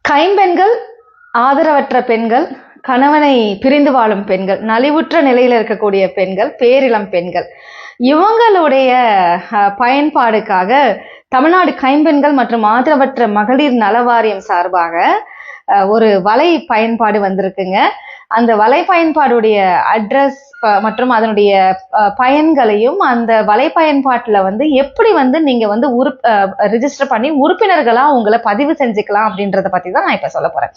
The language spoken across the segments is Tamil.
கைம்பெண்கள் ஆதரவற்ற பெண்கள் கணவனை பிரிந்து வாழும் பெண்கள் நலிவுற்ற நிலையில் இருக்கக்கூடிய பெண்கள் பேரிளம் பெண்கள். இவங்களுடைய பயன்பாடுக்காக தமிழ்நாடு கைம்பெண்கள் மற்றும் ஆதரவற்ற மகளிர் நல வாரியம் சார்பாக ஒரு வலை பயன்பாடு வந்திருக்குங்க. அந்த வலை பயன்பாடுடைய அட்ரஸ் மற்றும் அதனுடைய பயன்களையும் அந்த வலை பயன்பாட்டில் வந்து எப்படி வந்து நீங்கள் வந்து உறுப் ரிஜிஸ்டர் பண்ணி உறுப்பினர்களாக உங்களை பதிவு செஞ்சுக்கலாம் அப்படின்றத பற்றி தான் நான் இப்போ சொல்ல போகிறேன்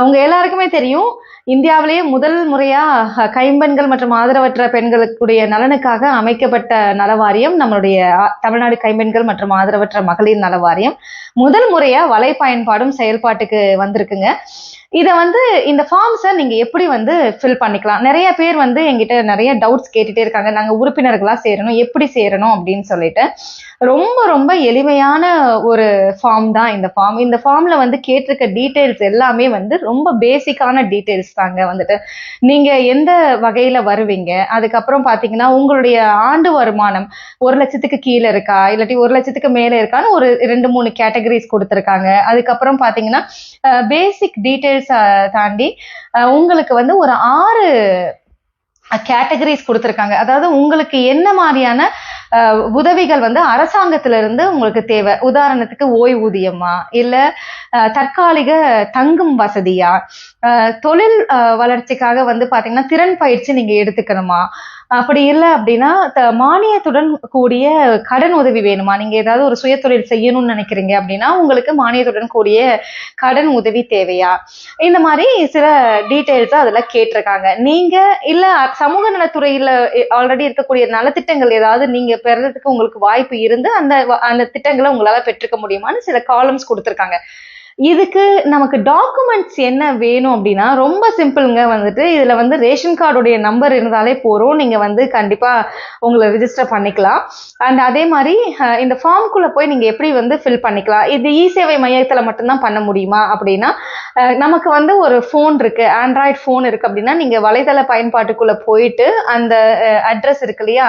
உங்கள் எல்லாருக்குமே தெரியும் இந்தியாவிலேயே முதல் முறையாக கைம்பெண்கள் மற்றும் ஆதரவற்ற பெண்களுக்குடைய நலனுக்காக அமைக்கப்பட்ட நல வாரியம் நம்மளுடைய தமிழ்நாடு கைம்பெண்கள் மற்றும் ஆதரவற்ற மகளிர் நல வாரியம் முதல் முறையாக வலை பயன்பாடும் செயல்பாட்டுக்கு வந்திருக்குங்க. இதை வந்து இந்த ஃபார்ம்ஸை நீங்கள் எப்படி வந்து ஃபில் பண்ணிக்கலாம்? நிறைய பேர் வந்து எங்கிட்ட நிறைய டவுட்ஸ் கேட்டுகிட்டே இருக்காங்க. நாங்கள் உறுப்பினர்களாக சேரணும் எப்படி சேரணும் அப்படின்னு சொல்லிட்டு. ரொம்ப ரொம்ப எளிமையான ஒரு ஃபார்ம் தான் இந்த ஃபார்ம் இந்த ஃபார்மில் வந்து கேட்டிருக்க டீட்டெயில்ஸ் எல்லாமே வந்து ரொம்ப பேசிக்கான டீட்டெயில்ஸ் தாங்க வந்துட்டு. நீங்கள் எந்த வகையில் வருவீங்க? அதுக்கப்புறம் பார்த்தீங்கன்னா உங்களுடைய ஆண்டு வருமானம் ஒரு லட்சத்துக்கு கீழே இருக்கா? இல்லாட்டி ஒரு லட்சத்துக்கு மேலே இருக்கான்னு ஒரு ரெண்டு மூணு கேட்டகரிஸ் கொடுத்துருக்காங்க. அதுக்கப்புறம் பார்த்தீங்கன்னா பேசிக் டீட்டெயில்ஸ் தாண்டி உங்களுக்கு வந்து ஒரு ஆறு கேட்டகரிஸ் கொடுத்துருக்காங்க. அதாவது உங்களுக்கு என்ன மாதிரியான அஹ், உதவிகள் வந்து அரசாங்கத்துல இருந்து உங்களுக்கு தேவை? உதாரணத்துக்கு ஓய்வூதியமா? இல்ல தற்காலிக தங்கும் வசதியா? அஹ், தொழில் அஹ், வளர்ச்சிக்காக வந்து பாத்தீங்கன்னா திறன் பயிற்சி நீங்க எடுத்துக்கணுமா? அப்படி இல்லை அப்படின்னா த- மானியத்துடன் கூடிய கடன் உதவி வேணுமா? நீங்க ஏதாவது ஒரு சுயதொழில் செய்யணும்னு நினைக்கிறீங்க அப்படின்னா உங்களுக்கு மானியத்துடன் கூடிய கடன் உதவி தேவையா? இந்த மாதிரி சில டீட்டெயில்ஸ் அதுல கேட்டிருக்காங்க. நீங்க இல்ல சமூக நலத்துறையில ஆல்ரெடி இருக்கக்கூடிய நலத்திட்டங்கள் ஏதாவது நீங்க பெறதுக்கு உங்களுக்கு வாய்ப்பு இருந்து அந்த அந்த திட்டங்களை உங்களால பெற்றுக்க முடியுமான்னு சில காலம்ஸ் கொடுத்துருக்காங்க. இதுக்கு நமக்கு டாக்குமெண்ட்ஸ் என்ன வேணும் அப்படின்னா ரொம்ப சிம்பிளுங்க வந்துட்டு இதில் வந்து ரேஷன் கார்டுடைய நம்பர் இருந்தாலே போகிறோம் நீங்கள் வந்து கண்டிப்பாக உங்களை ரிஜிஸ்டர் பண்ணிக்கலாம். அண்ட் அதே மாதிரி இந்த ஃபார்ம்குள்ளே போய் நீங்கள் எப்படி வந்து ஃபில் பண்ணிக்கலாம்? இது இ சேவை மையத்தில் மட்டும்தான் பண்ண முடியுமா அப்படின்னா நமக்கு வந்து ஒரு ஃபோன் இருக்குது ஆண்ட்ராய்டு ஃபோன் இருக்குது அப்படின்னா நீங்கள் வலைதள பயன்பாட்டுக்குள்ளே போயிட்டு அந்த அட்ரஸ் இருக்கு இல்லையா?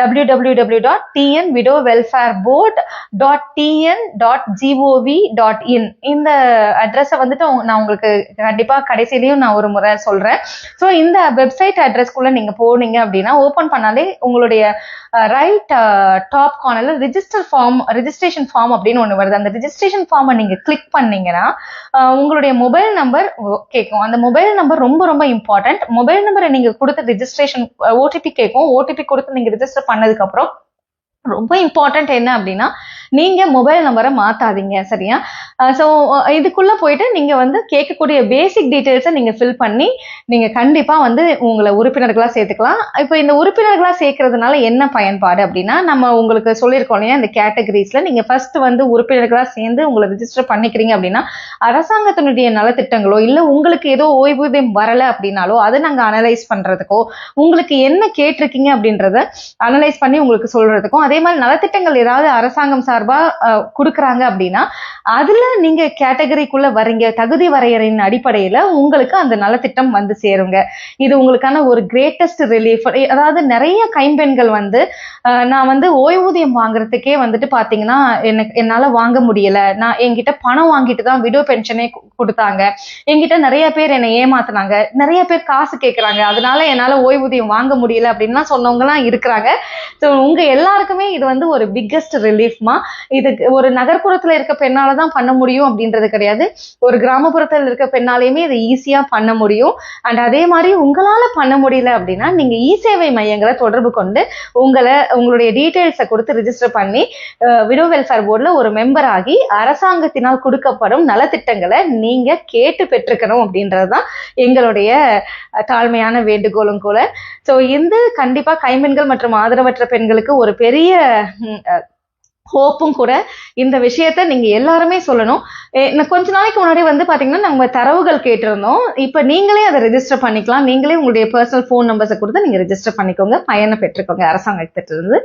W W W dot TN widow welfare board dot TN dot GOV dot in இந்த அட்ரஸை வந்துட்டு நான் உங்களுக்கு கண்டிப்பாக கடைசியிலையும் நான் ஒரு முறை சொல்கிறேன் ஸோ இந்த வெப்சைட் அட்ரஸ்க்குள்ளே நீங்கள் போனீங்க அப்படின்னா ஓப்பன் பண்ணாலே உங்களுடைய ரைட் டாப் கார்னரில் ரிஜிஸ்டர் ஃபார்ம் ரிஜிஸ்ட்ரேஷன் ஃபார்ம் அப்படின்னு ஒன்று வருது. அந்த ரிஜிஸ்ட்ரேஷன் ஃபார்மை நீங்கள் கிளிக் பண்ணீங்கன்னா உங்களுடைய மொபைல் நம்பர் கேட்கும் அந்த மொபைல் நம்பர் ரொம்ப ரொம்ப இம்பார்ட்டன்ட் மொபைல் நம்பரை நீங்கள் கொடுத்த ரிஜிஸ்ட்ரேஷன் ஓடிபி கேட்கும் ஓடிபி கொடுத்து நீங்கள் ரிஜிஸ்டர் பண்ணதுக்கப்புறம் ரொம்ப இம்பார்ட்டன்ட் என்ன அப்படின்னா நீங்க மொபைல் நம்பரை மாத்தாதீங்க சரியா? ஸோ இதுக்குள்ள போயிட்டு நீங்க வந்து கேட்கக்கூடிய பேசிக் டீட்டெயில்ஸை நீங்க ஃபில் பண்ணி நீங்க கண்டிப்பா வந்து உங்களை உறுப்பினர்களா சேர்த்துக்கலாம். இப்போ இந்த உறுப்பினர்களா சேர்க்கறதுனால என்ன பயன்பாடு அப்படின்னா நம்ம உங்களுக்கு சொல்லியிருக்கோம் இல்லையா இந்த கேட்டகரிஸ்ல நீங்க ஃபர்ஸ்ட் வந்து உறுப்பினர்களா சேர்ந்து உங்களை ரிஜிஸ்டர் பண்ணிக்கிறீங்க அப்படின்னா அரசாங்கத்தினுடைய நலத்திட்டங்களோ இல்ல உங்களுக்கு ஏதோ ஓய்வூதியம் வரல அப்படின்னாலோ அதை நாங்க அனலைஸ் பண்றதுக்கோ உங்களுக்கு என்ன கேட்டிருக்கீங்க அப்படின்றத அனலைஸ் பண்ணி உங்களுக்கு சொல்றதுக்கும் அதே மாதிரி நலத்திட்டங்கள் ஏதாவது அரசாங்கம் சார் அஹ், கொடுக்குறாங்க அப்படின்னா அதுல நீங்க கேட்டகரிக்குள்ள வரீங்க தகுதி வரையறையின் அடிப்படையில உங்களுக்கு அந்த நலத்திட்டம் வந்து சேருங்க. இது உங்களுக்கான ஒரு கிரேட்டஸ்ட் ரிலீஃப் அதாவது நிறைய கைம்பெண்கள் வந்து நான் வந்து ஓய்வூதியம் வாங்குறதுக்கே வந்துட்டு பாத்தீங்கன்னா எனக்கு என்னால வாங்க முடியல. நான் என்கிட்ட பணம் வாங்கிட்டு தான் விடோ பென்ஷனே கொடுத்தாங்க. என்கிட்ட நிறைய பேர் என்னை ஏமாத்துனாங்க. நிறைய பேர் காசு கேட்கறாங்க அதனால என்னால ஓய்வூதியம் வாங்க முடியல அப்படின்லாம் சொன்னவங்க எல்லாம் இருக்கிறாங்க. ஸோ உங்க எல்லாருக்குமே இது வந்து ஒரு பிக்கஸ்ட் ரிலீஃப்மா இதுக்கு ஒரு நகர்ப்புறத்துல இருக்க பெண்ணால தான் பண்ண முடியும் அப்படின்றது கிடையாது. ஒரு கிராமப்புறத்துல இருக்க பெண்ணாலையுமே இதை ஈஸியா பண்ண முடியும். அண்ட் அதே மாதிரி உங்களால பண்ண முடியல அப்படின்னா நீங்க இ சேவை மையங்களை தொடர்பு கொண்டு உங்களை உங்களுடைய டீட்டெயில்ஸை கொடுத்து ரிஜிஸ்டர் பண்ணி விடோ வெல்ஃபேர் போர்டில் ஒரு மெம்பர் ஆகி அரசாங்கத்தினால் கொடுக்கப்படும் நலத்திட்டங்களை நீங்க கேட்டு பெற்றுக்கணும் அப்படின்றது தான் எங்களுடைய தாழ்மையான வேண்டுகோளும் கூட. ஸோ இந்த கண்டிப்பாக கைம்பெண்கள் மற்றும் ஆதரவற்ற பெண்களுக்கு ஒரு பெரிய ஹோப்பும் கூட இந்த விஷயத்த நீங்க எல்லாருமே சொல்லணும். இன்னும் கொஞ்ச நாளைக்கு முன்னாடி வந்து பாத்தீங்கன்னா நம்ம தரவுகள் கேட்டிருந்தோம். இப்ப நீங்களே அதை ரெஜிஸ்டர் பண்ணிக்கலாம். நீங்களே உங்களுடைய பர்சனல் ஃபோன் நம்பர்ஸை கொடுத்து நீங்க ரெஜிஸ்டர் பண்ணிக்கோங்க. பயனை பெற்றுக்கோங்க. அரசாங்கத்திட்டருந்து